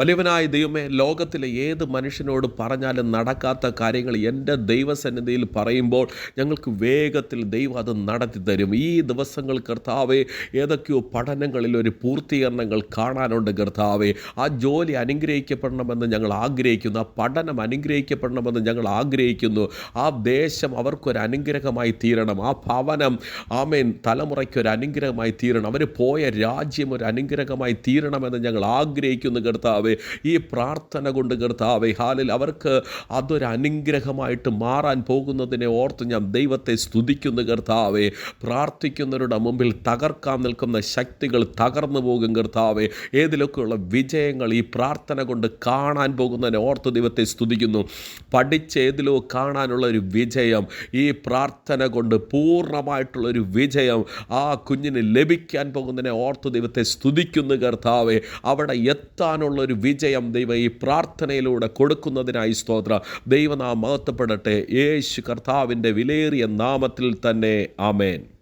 വലിയവനായ ദൈവമേ ലോകത്തിലെ ഏത് മനുഷ്യനോട് പറഞ്ഞാലും നടക്കാത്ത കാര്യങ്ങൾ എന്റെ ദൈവസന്നിധിയിൽ പറയുമ്പോൾ ഞങ്ങൾക്ക് വേഗത്തിൽ ദൈവം അത് നടത്തി തരും. ഈ ദിവസങ്ങൾ കർത്താവെ ഏതൊക്കെയോ പഠനങ്ങളിൽ ഒരു പൂർത്തീകരണങ്ങൾ കാണാനുണ്ട് കർത്താവെ. ആ ജോലി അനുഗ്രഹിക്കപ്പെടണമെന്ന് ഞങ്ങൾ ആഗ്രഹിക്കുന്നു ആ പഠനം അനുഗ്രഹിക്കപ്പെടണമെന്ന് ഞങ്ങൾ ആഗ്രഹിക്കുന്നു. ആ ദേശം അവർക്കൊരു അനുഗ്രഹമായി തീരണം ആ ഭവനം ആമേൻ തലമുറയ്ക്ക് ഒരു അനുഗ്രഹമായി തീരണം അവർ പോയ രാജ്യം ഒരു അനുഗ്രഹമായി തീരണമെന്ന് ഞങ്ങൾ ആഗ്രഹിക്കുന്നു കർത്താവെ. ഈ പ്രാർത്ഥന കൊണ്ട് കർത്താവേ ഹാലിൽ അവർക്ക് അതൊരു അനുഗ്രഹമായിട്ട് മാറാൻ പോകുന്നതിനെ ഓർത്ത് ഞാൻ ദൈവത്തെ സ്തുതിക്കുന്നു കർത്താവേ. പ്രാർത്ഥിക്കുന്നവരുടെ മുമ്പിൽ തകർക്കാൻ നിൽക്കുന്ന ശക്തികൾ തകർന്നു പോകും കർത്താവേ. ഏതിലൊക്കെയുള്ള വിജയങ്ങൾ ഈ പ്രാർത്ഥന കൊണ്ട് കാണാൻ പോകുന്നതിനെ ഓർത്ത് ദൈവത്തെ സ്തുതിക്കുന്നു. പഠിച്ച് ഏതിലോ കാണാനുള്ള ഒരു വിജയം ഈ പ്രാർത്ഥന കൊണ്ട് പൂർണമായിട്ടുള്ളൊരു വിജയം ആ കുഞ്ഞിന് ലഭിക്കാൻ പോകുന്നതിനെ ഓർത്ത് ദൈവത്തെ സ്തുതിക്കുന്നു കർത്താവേ. അവിടെ എത്താനുള്ള ഒരു വിജയം ദൈവം ഈ പ്രാർത്ഥനയിലൂടെ കൊടുക്കുന്നതിനായി സ്തോത്ര. ദൈവനാം മഹത്വപ്പെടട്ടെ. യേശു കർത്താവിന്റെ വിലയേറിയ നാമത്തിൽ തന്നെ. ആമേൻ.